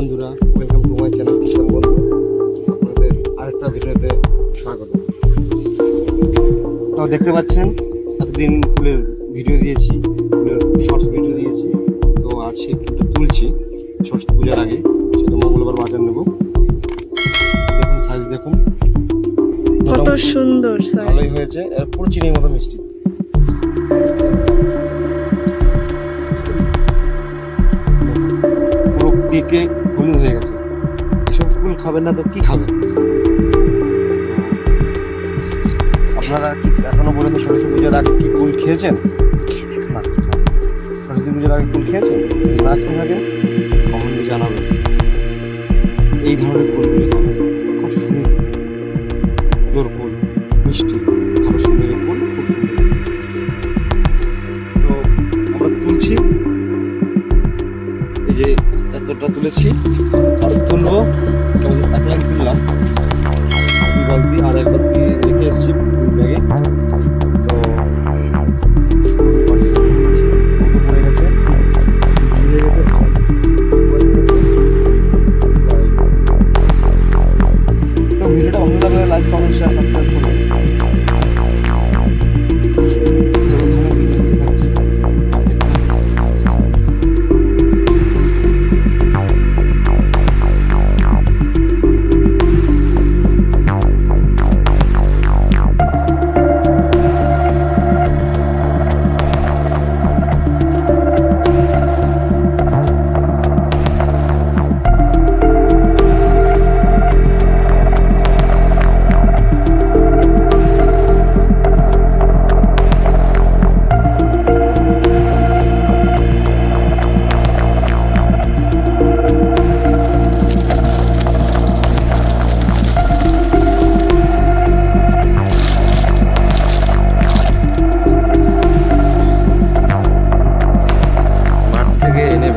বন্ধুরা welcome to my channel কৃষক বন্ধু আপনাদের আরেকটা ভিডিওতে স্বাগত। তো দেখতে পাচ্ছেন এতদিন ফুলের ভিডিও দিয়েছি ফুলের শর্টস ভিডিও দিয়েছি। তো আজ সেই ফুলটা তুলছি শর্টস পুজোর আগে। সেটা মঙ্গলবার বাজার নেব। দেখুন সাইজ দেখুন। কত সুন্দর ভালোই হয়েছে এর পুরো চিনির মতো মিষ্টি। Okay. হলুদ হয়ে গেছে। এসব ফুল খাবেন না তো কি খাবেন? আপনারা কি এখনও পর্যন্ত সরস্বতী পুজোর আগে কি ফুল খেয়েছেন? না। সরস্বতী পুজোর আগে ফুল খেয়েছেন? না খেয়ে থাকেন কমেন্টে জানাবেন। এই ধরনের ফুলগুলি খুব সুন্দর ফুল মিষ্টি। ফটোটা তুলেছি আর তুলবো। কেমন তুললাম। আর একবার রেখে এসেছি ব্যাগে। তো ভিডিওটা অন্য লাইক কমেন্ট শেয়ার সাবস্ক্রাইব করুন থেকে এনে